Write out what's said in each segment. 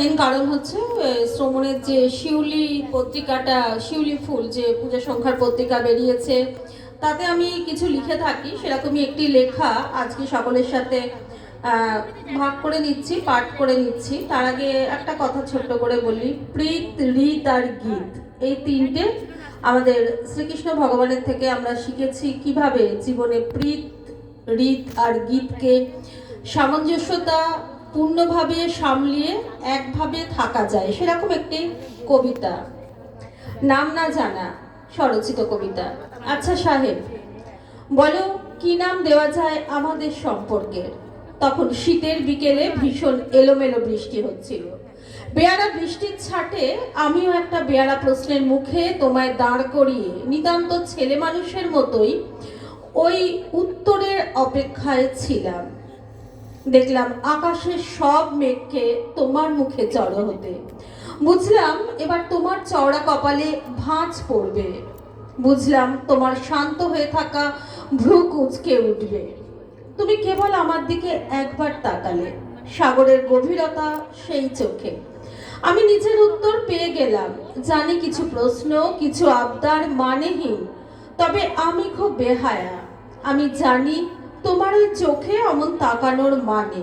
Main কারণ হচ্ছে শ্রমণের যে শিউলি পত্রিকাটা, শিউলি ফুল, যে পূজা সংখ্যার পত্রিকা বেরিয়েছে, তাতে আমি কিছু লিখে থাকি। সেরকমই একটি লেখা আজকে সকলের সাথে ভাগ করে নিচ্ছি, পাঠ করে নিচ্ছি। তার আগে একটা কথা ছোট্ট করে বলি। প্রীত, রীত আর গীত, এই তিনটে আমাদের শ্রীকৃষ্ণ ভগবানের থেকে আমরা শিখেছি কীভাবে জীবনে প্রীত, রীত আর গীতকে সামঞ্জস্যতা পূর্ণভাবে সামলিয়ে একভাবে থাকা যায়। সেরকম একটি কবিতা। নাম না জানা স্বরচিত কবিতা। আচ্ছা সাহেব, বলো কি নাম দেওয়া যায় আমাদের সম্পর্কের তখন শীতের বিকেলে ভীষণ এলোমেলো বৃষ্টি হচ্ছিল। বেয়ারা বৃষ্টির ছাটে আমিও একটা বেয়ারা প্রশ্নের মুখে তোমায় দাঁড় করিয়ে নিতান্ত ছেলে মানুষের মতোই ওই উত্তরের অপেক্ষায় ছিলাম। দেখলাম আকাশের সব মেঘকে তোমার মুখে জড়ো হতে। বুঝলাম এবার তোমার চওড়া কপালে ভাঁজ পড়বে। বুঝলাম তোমার শান্ত হয়ে থাকা ভ্রু কুচকে উঠবে। তুমি কেবল আমার দিকে একবার তাকালে, সাগরের গভীরতা সেই চোখে। আমি নিজের উত্তর পেয়ে গেলাম, জানি কিছু প্রশ্ন, কিছু আবদার মানেহীন, তবে আমি খুব বেহায়া। আমি জানি তোমার ওই চোখে তাকানোর মানে।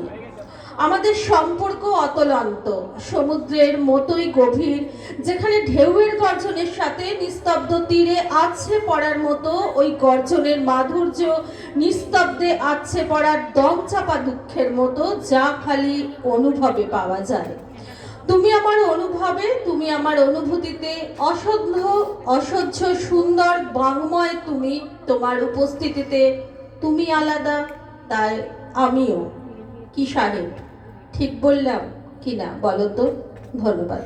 আমাদের সম্পর্ক অতলান্ত, সমুদ্রের মতোই গভীর, যেখানে ঢেউয়ের গর্জনের সাথে নিস্তব্ধ তীরে আছড়ে পড়ার মতো ওই গর্জনের মাধুর্য, নিস্তব্ধে আছড়ে পড়ার দম চাপা দুঃখের মতো যা খালি অনুভবে পাওয়া যায়। তুমি আমার অনুভবে, তুমি আমার অনুভূতিতে অসহ্য অসহ্য, সুন্দর, বাংময় তুমি তোমার উপস্থিতিতে। তুমি আলাদা, তাই আমিও। কি সাহেব? ঠিক বললাম কি না বলো তো? ধন্যবাদ।